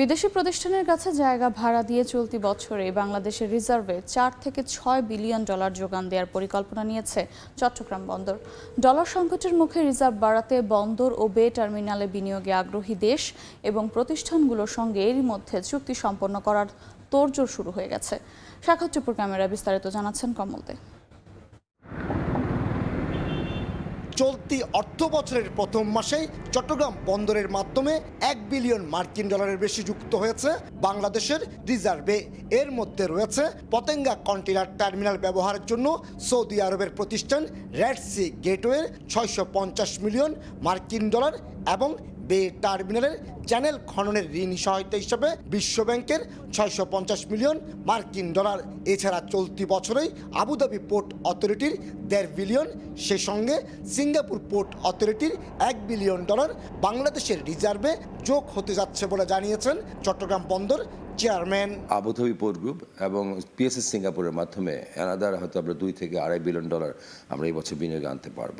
বিদেশি প্রতিষ্ঠানের কাছে জায়গা ভাড়া দিয়ে চলতি বছরে বাংলাদেশের রিজার্ভে চার থেকে ছয় বিলিয়ন ডলার যোগান দেওয়ার পরিকল্পনা নিয়েছে চট্টগ্রাম বন্দর। ডলার সংকটের মুখে রিজার্ভ বাড়াতে বন্দর ও বে টার্মিনালে বিনিয়োগে আগ্রহী দেশ এবং প্রতিষ্ঠানগুলোর সঙ্গে এরই মধ্যে চুক্তি সম্পন্ন করার তোড়জোড় শুরু হয়ে গেছে। সাক্ষাৎপুর ক্যামেরা বিস্তারিত জানাচ্ছেন কমল দে চলতি অর্থ বছরের প্রথম মাসেই চট্টগ্রাম বন্দরের মাধ্যমে এক বিলিয়ন মার্কিন ডলারের বেশি যুক্ত হয়েছে বাংলাদেশের রিজার্ভে। এর মধ্যে রয়েছে পতেঙ্গা কন্টেনার টার্মিনাল ব্যবহারের জন্য সৌদি আরবের প্রতিষ্ঠান রেড সি গেটওয়ের ছয়শো পঞ্চাশ মিলিয়ন মার্কিন ডলার এবং বে টার্মিনালের চ্যানেল খননের ঋণ সহায়তা হিসেবে বিশ্বব্যাংকের ছয়শো পঞ্চাশ মিলিয়ন মার্কিন ডলার। এছাড়া চলতি বছরেই আবুধাবি পোর্ট অথরিটির দেড় বিলিয়ন, সে সঙ্গে সিঙ্গাপুর পোর্ট অথরিটির এক বিলিয়ন ডলার বাংলাদেশের রিজার্ভে যোগ হতে যাচ্ছে বলে জানিয়েছেন চট্টগ্রাম বন্দর chairman. Abu Dhabi port group এবং পিএসএস সিঙ্গাপুরের মাধ্যমে এনাদার হয়তো আমরা দুই থেকে আড়াই বিলিয়ন ডলার আমরা এই বছর বিনিয়োগে আনতে পারব।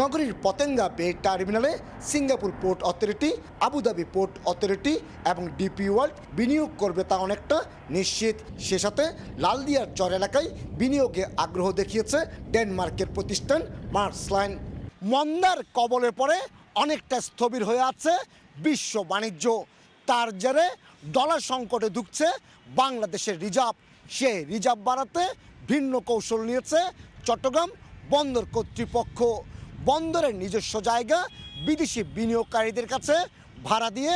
নগরীর পতেঙ্গা বে টার্মিনালে Singapore port authority Abu Dhabi port authority এবং ডিপি ওয়ার্ল্ড বিনিয়োগ করবে তা অনেকটা নিশ্চিত। সে সাথে লালদিয়ার চর এলাকায় বিনিয়োগে আগ্রহ দেখিয়েছে ডেনমার্কের প্রতিষ্ঠান মার্সলাইন মন্দার কবলে পড়ে অনেকটা স্থবির হয়ে আছে বিশ্ব বাণিজ্য। তার জেরে ডলার সংকটে ঢুকছে বাংলাদেশের রিজার্ভ। সে রিজার্ভ বাড়াতে ভিন্ন কৌশল নিয়েছে চট্টগ্রাম বন্দর কর্তৃপক্ষ। বন্দরের নিজস্ব জায়গা বিদেশি বিনিয়োগকারীদের কাছে ভাড়া দিয়ে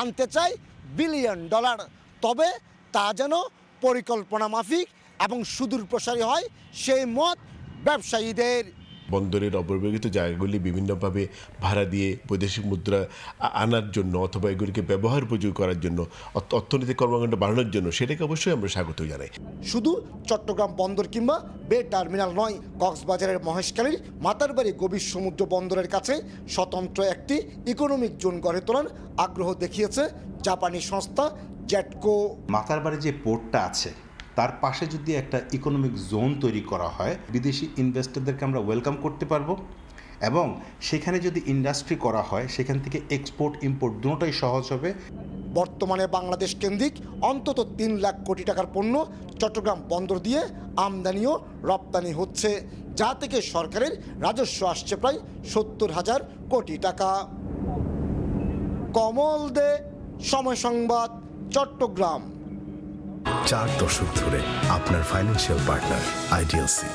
আনতে চাই বিলিয়ন ডলার। তবে তা যেন পরিকল্পনা মাফিক এবং সুদূর প্রসারী হয় সেই মত ব্যবসায়ীদের। বন্দরের অপব্যবহৃত জায়গাগুলি বিভিন্নভাবে ভাড়া দিয়ে বৈদেশিক মুদ্রা আনার জন্য অথবা এগুলিকে ব্যবহার উপযোগী করার জন্য অর্থনৈতিক কর্মকাণ্ড বাড়ানোর জন্য সেটাকে অবশ্যই আমরা স্বাগত জানাই। শুধু চট্টগ্রাম বন্দর কিংবা বে টার্মিনাল নয় কক্সবাজারের মহেশখালীর মাতারবাড়ি গভীর সমুদ্র বন্দরের কাছে স্বতন্ত্র একটি ইকোনমিক জোন গড়ে তোলার আগ্রহ দেখিয়েছে জাপানি সংস্থা জেটকো। মাতারবাড়ি যে পোর্টটা আছে তার পাশে যদি একটা ইকোনমিক জোন তৈরি করা হয়, বিদেশি ইনভেস্টরদেরকে আমরা ওয়েলকাম করতে পারব এবং সেখানে যদি ইন্ডাস্ট্রি করা হয়, সেখান থেকে এক্সপোর্ট ইম্পোর্ট দুটোই সহজ হবে। বর্তমানে বাংলাদেশ কেন্দ্রিক অন্তত তিন লাখ কোটি টাকার পণ্য চট্টগ্রাম বন্দর দিয়ে আমদানি ও রপ্তানি হচ্ছে, যা থেকে সরকারের রাজস্ব আসছে প্রায় সত্তর হাজার কোটি টাকা। কমল দে, সময় সংবাদ, চট্টগ্রাম। চার দশক ধরে আপনার ফাইন্যান্সিয়াল পার্টনার আইডিএলসি